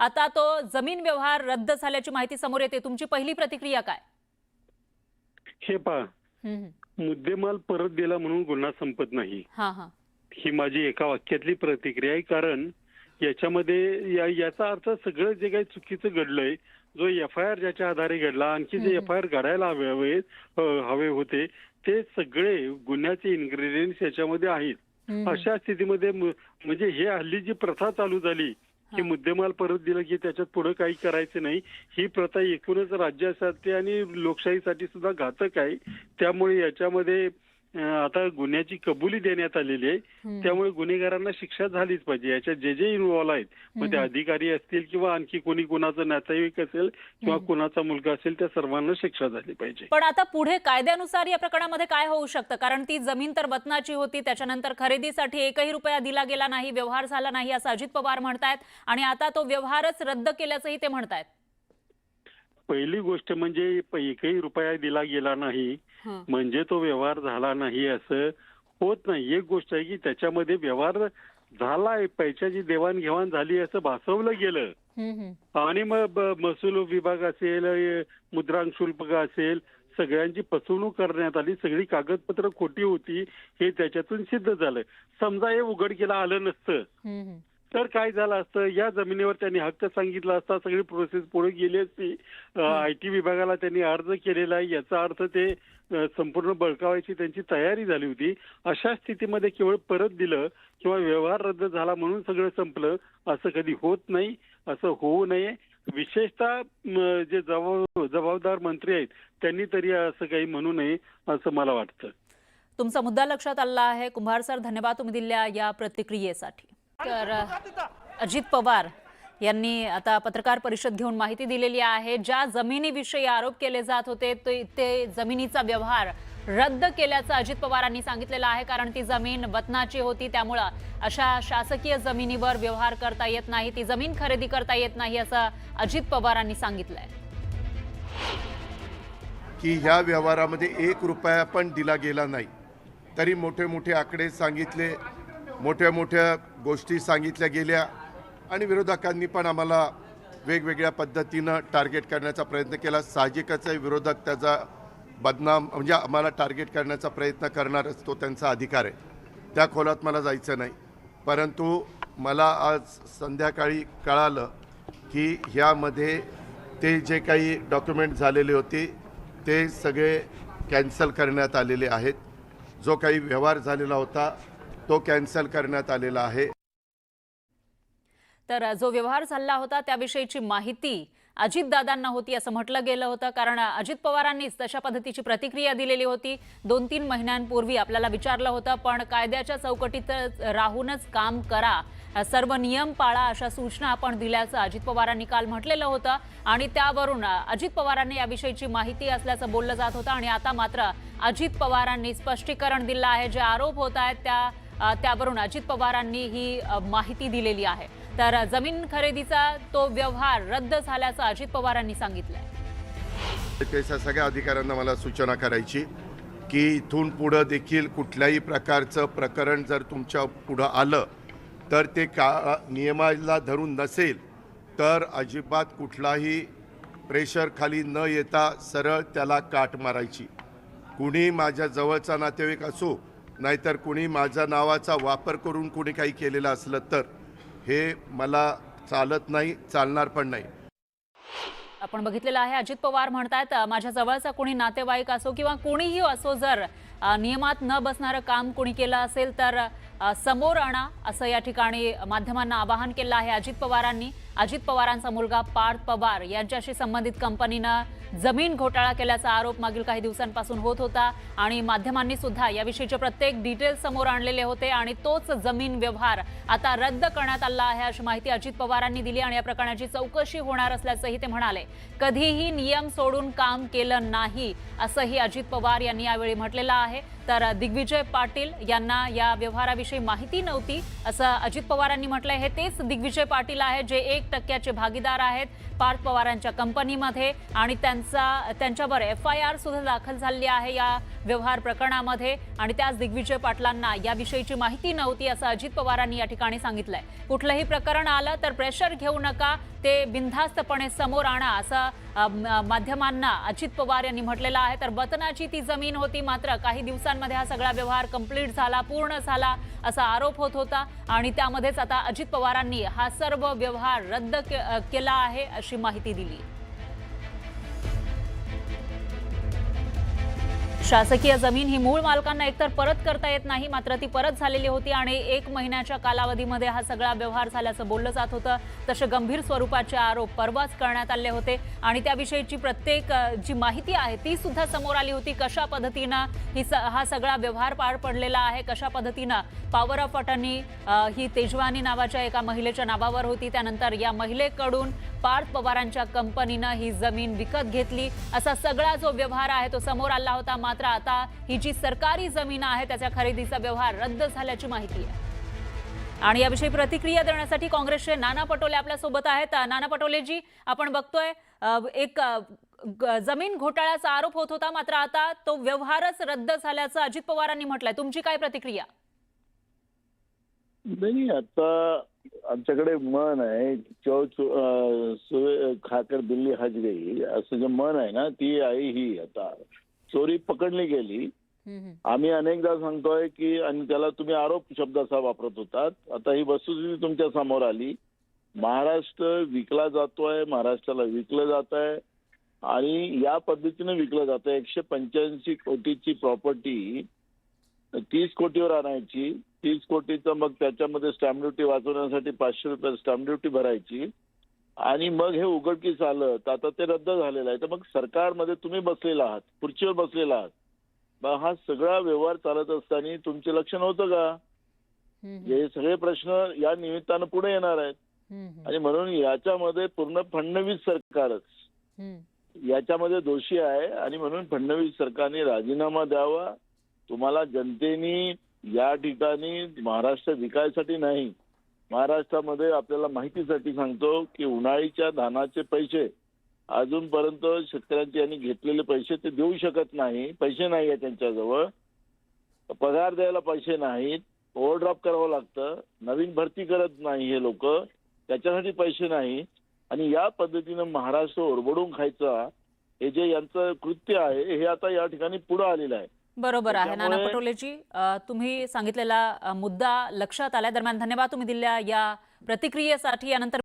आता तो जमीन व्यवहार रद्द झाल्याची माहिती समोर येते. तुमची पहिली प्रतिक्रिया काय? हे पहा. मुद्देमाल परत दिला म्हणून गुन्हा संपत नाही. हा माझी एका वाक्यातली प्रतिक्रिया आहे. कारण याच्यामध्ये या- याचा अर्थ सगळं जे काही चुकीचं घडलंय जो एफ आय आर ज्याच्या आधारे घडला आणखी जे. एफ आय आर घडायला हवे हवे होते ते सगळे गुन्ह्याचे इन्ग्रेडियंट्स याच्यामध्ये आहेत. अशा स्थितीमध्ये म्हणजे हे हल्ली जी प्रथा चालू झाली हा. मुद्देमाल परत दिलं की त्याच्यात पुढे काही करायचं नाही ही प्रथा एकूणच राज्यासाठी आणि लोकशाहीसाठी सुद्धा घातक आहे त्यामुळे याच्यामध्ये आता गुन्ह्याची कबुली देण्यात आलेली आहे. त्यामुळे गुन्हेगारांना शिक्षा झालीच पाहिजे याच्यात जे जे इन्व्हॉल्व आहेत मग ते. अधिकारी असतील किंवा आणखी कोणी कोणाचं नातेवाईक असेल किंवा. कोणाचा मुलगा असेल त्या सर्वांना शिक्षा झाली पाहिजे पण आता पुढे कायद्यानुसार या प्रकरणामध्ये काय होऊ शकतं कारण ती जमीन तर वतनाची होती त्याच्यानंतर खरेदीसाठी एकही रुपया दिला गेला नाही व्यवहार झाला नाही असं अजित पवार म्हणतायत आणि आता तो व्यवहारच रद्द केल्याचंही ते म्हणतायत पहिली गोष्ट म्हणजे एकही रुपया दिला गेला नाही. म्हणजे तो व्यवहार झाला नाही असं होत नाही. एक गोष्ट आहे की त्याच्यामध्ये व्यवहार झालाय. पैशाची देवाणघेवाण झाली असं भासवलं गेलं. आणि मग महसूल विभाग असेल मुद्रांक शुल्क असेल सगळ्यांची फसवणूक करण्यात आली. सगळी कागदपत्र खोटी होती हे त्याच्यातून सिद्ध झालं. समजा हे उघडकीला आलं नसतं. तर काय झालं असतं? या जमिनीवर त्यांनी हक्क सांगितला असता सगळी प्रोसेस पुढे गेली असती. आय टी विभागाला त्यांनी अर्ज केलेला आहे. याचा अर्थ ते संपूर्ण बळकावायची त्यांची तयारी झाली होती. अशा स्थितीमध्ये केवळ परत दिलं किंवा व्यवहार रद्द झाला म्हणून सगळं संपलं असं कधी होत नाही असं होऊ नये. विशेषतः जे जबाब जबाबदार मंत्री आहेत त्यांनी तरी असं काही म्हणू नये असं मला वाटतं. तुमचा मुद्दा लक्षात आला आहे. कुंभार सर धन्यवाद तुम्ही दिलेल्या या प्रतिक्रियेसाठी. तर अजित पवार यांनी आता पत्रकार परिषद घेऊन माहिती दिलेली आहे. ज्या जमिनीविषयी आरोप केले जात होते ते ते जमिनीचा व्यवहार रद्द केल्याचं अजित पवारांनी सांगितलेलं आहे. कारण ती जमीन वतनाची होती त्यामुळं अशा शासकीय जमिनीवर व्यवहार करता येत नाही. ती जमीन खरेदी करता येत नाही असं अजित पवारांनी सांगितलंय. की ह्या व्यवहारामध्ये एक रुपया पण दिला गेला नाही. तरी मोठे मोठे आकडे सांगितले. मोठ्या मोठ्या गोष्टी सांगितल्या गेल्या आणि विरोधकांनी पण आम्हाला वेगवेगळ्या पद्धतीनं टार्गेट करण्याचा प्रयत्न केला. साहजिकच विरोधक त्याचा बदनाम म्हणजे आम्हाला टार्गेट करण्याचा प्रयत्न करणारच तो त्यांचा अधिकार आहे. त्या खोलात मला जायचं नाही. परंतु मला आज संध्याकाळी कळालं की ह्यामध्ये ते जे काही डॉक्युमेंट झालेले होते ते सगळे कॅन्सल करण्यात आलेले आहेत. जो काही व्यवहार झालेला होता तो कॅन्सल करण्यात आलेला आहे. तर जो व्यवहार झाला होता त्याविषयीची माहिती अजितदादांना होती असं म्हटलं गेलं होतं. कारण अजित पवारांनीच तशा पद्धतीची प्रतिक्रिया दिलेली होती. दोन तीन महिन्यांपूर्वी आपल्याला विचारलं होतं पण कायद्याच्या चौकटीत राहूनच काम करा. सर्व नियम पाळा अशा सूचना आपण दिल्याचं अजित पवारांनी काल म्हटलेलं होतं. आणि त्यावरून अजित पवारांनी याविषयीची माहिती असल्याचं बोललं जात होतं. आणि आता मात्र अजित पवारांनी स्पष्टीकरण दिलं आहे. जे आरोप होत आहेत त्या त्यावरून अजित पवारांनी ही माहिती दिलेली आहे. तर जमीन खरेदीचा तो व्यवहार रद्द झाल्याचं अजित पवारांनी सांगितलंय. त्याच्या सगळ्या अधिकाऱ्यांना मला सूचना करायची की इथून पुढं देखील कुठल्याही प्रकारचं प्रकरण जर तुमच्या पुढं आलं तर ते का नियमाला धरून नसेल तर अजिबात कुठलाही प्रेशर खाली न येता सरळ त्याला काट मारायची. कुणी माझ्या जवळचा नातेवाईक असो नाहीतर कुणी माझ्या नावाचा वापर करून कुणी काही केलेलं असलं तर हे मला चालत नाही चालणार पण नाही. आपण बघितलेलं आहे अजित पवार म्हणतात माझ्या जवळचा कोणी नातेवाईक असो किंवा कोणीही असो जर नियमात न बसणारं काम कोणी केलं असेल तर समोर आणा असं या ठिकाणी माध्यमांना आवाहन केलं आहे अजित पवारांनी. अजित पवारांचा मुलगा पार्थ पवार यांच्याशी संबंधित कंपनीनं जमीन घोटाळा केल्याचा आरोप मागील काही दिवसांपासून होत होता आणि माध्यमांनी सुद्धा याविषयीचे प्रत्येक डिटेल्स समोर आणलेले होते आणि तोच जमीन व्यवहार आता रद्द करण्यात आला आहे अशी माहिती अजित पवारांनी दिली आणि या प्रकरणाची चौकशी होणार असल्याचंही ते म्हणाले. कधीही नियम सोडून काम केलं नाही असंही अजित पवार यांनी यावेळी म्हटलेलं आहे. तर दिग्विजय पाटील यांना या व्यवहाराविषयी माहिती नव्हती असं अजित पवारांनी म्हटलंय. हे तेच दिग्विजय पाटील आहेत जे एक टक्क्याचे भागीदार आहेत पार्थ पवारांच्या कंपनीमध्ये आणि त्यांचा त्यांच्यावर एफ आय आर सुद्धा दाखल झालेली आहे या व्यवहार प्रकरणामध्ये आणि त्याच दिग्विजय पाटलांना याविषयीची माहिती नव्हती असं अजित पवारांनी या ठिकाणी सांगितलंय. कुठलंही प्रकरण आलं तर प्रेशर घेऊ नका ते बिनधास्तपणे समोर आणा असं माध्यमांना अजित पवार यांनी म्हटलेलं आहे. तर बतनाची ती जमीन होती मात्र काही दिवसांमध्ये हा सगळा व्यवहार कंप्लीट झाला पूर्ण झाला असा आरोप होत होता आणि त्यामध्येच आता अजित पवारांनी हा सर्व व्यवहार रद्द के- केला आहे अशी माहिती दिली. शासकीय जमीन ही मूळ मालकांना एकतर परत करता येत नाही मात्र ती परत झालेली होती आणि एक महिन्याच्या कालावधीमध्ये हा सगळा व्यवहार झाल्याचं बोललं जात होतं. तसे गंभीर स्वरूपाचे आरोप परवाच करण्यात आले होते आणि त्याविषयीची प्रत्येक जी माहिती आहे ती सुद्धा समोर आली होती. कशा पद्धतीनं ही स- हा सगळा व्यवहार पार पडलेला आहे? कशा पद्धतीनं पॉवर ऑफ अटर्नी ही तेजवानी नावाच्या एका महिलेच्या नावावर होती. त्यानंतर या महिलेकडून पार्थ पवारांच्या कंपनीनं ही जमीन विकत घेतली. असा सगळा जो व्यवहार आहे तो समोर आला होता. मात्र आता ही जी सरकारी जमीन आहे त्याच्या खरेदीचा व्यवहार रद्द झाल्याची माहिती आहे. आणि याविषयी प्रतिक्रिया देण्यासाठी काँग्रेसचे नाना पटोले आपल्यासोबत आहेत. नाना पटोलेजी आपण बघतोय एक जमीन घोटाळ्याचा आरोप होत होता. मात्र आता तो व्यवहारच रद्द झाल्याचं अजित पवारांनी म्हटलंय. तुमची काय प्रतिक्रिया? नाही आता आमच्याकडे मन आहे चौ सुवे खाकर दिल्ली हज गई असं जे मन आहे ना ती आहे ही आता. चोरी पकडली गेली. आम्ही अनेकदा सांगतोय की आणि त्याला तुम्ही आरोप शब्द असा वापरत होतात. आता ही वस्तुस्थिती तुमच्यासमोर आली. महाराष्ट्र विकला जातोय महाराष्ट्राला विकलं जात आहे आणि या पद्धतीने विकलं जात आहे एकशे पंच्याऐंशी कोटीची प्रॉपर्टी तीस कोटीवर आणायची. तीस कोटीचं मग त्याच्यामध्ये स्टॅम्प ड्युटी वाचवण्यासाठी पाचशे रुपये स्टॅम्प ड्युटी भरायची. आणि मग हे उघडकीस आलं तर आता ते रद्द झालेलं आहे. तर मग सरकारमध्ये तुम्ही बसलेला आहात खुर्चीवर बसलेला आहात. मग हा सगळा व्यवहार चालत असताना तुमचे लक्ष नव्हतं का. हे सगळे प्रश्न या निमित्तानं पुढे येणार आहेत. आणि म्हणून याच्यामध्ये पूर्ण फडणवीस सरकारच. याच्यामध्ये दोषी आहे. आणि म्हणून फडणवीस सरकारने राजीनामा द्यावा. तुम्हाला जनतेने या ठिकाणी महाराष्ट्र विकायसाठी नाही. महाराष्ट्रामध्ये आपल्याला माहितीसाठी सांगतो की उन्हाळीच्या धानाचे पैसे अजूनपर्यंत शेतकऱ्यांचे यांनी घेतलेले पैसे ते देऊ शकत नाही. पैसे नाही आहे त्यांच्याजवळ. पगार द्यायला पैसे नाहीत. ओव्हरड्राफ्ट करावं लागतं. नवीन भरती करत नाही हे लोक. त्याच्यासाठी पैसे नाही आणि या पद्धतीनं महाराष्ट्र ओरबडून खायचा हे जे यांचं कृत्य आहे हे आता या ठिकाणी पुढं आलेलं आहे. बरोबर आहे. नाना पटोलेजी तुम्ही सांगितलेला मुद्दा लक्षात आलाय दरम्यान धन्यवाद तुम्ही दिलेल्या या प्रतिक्रियेसाठी. यानंतर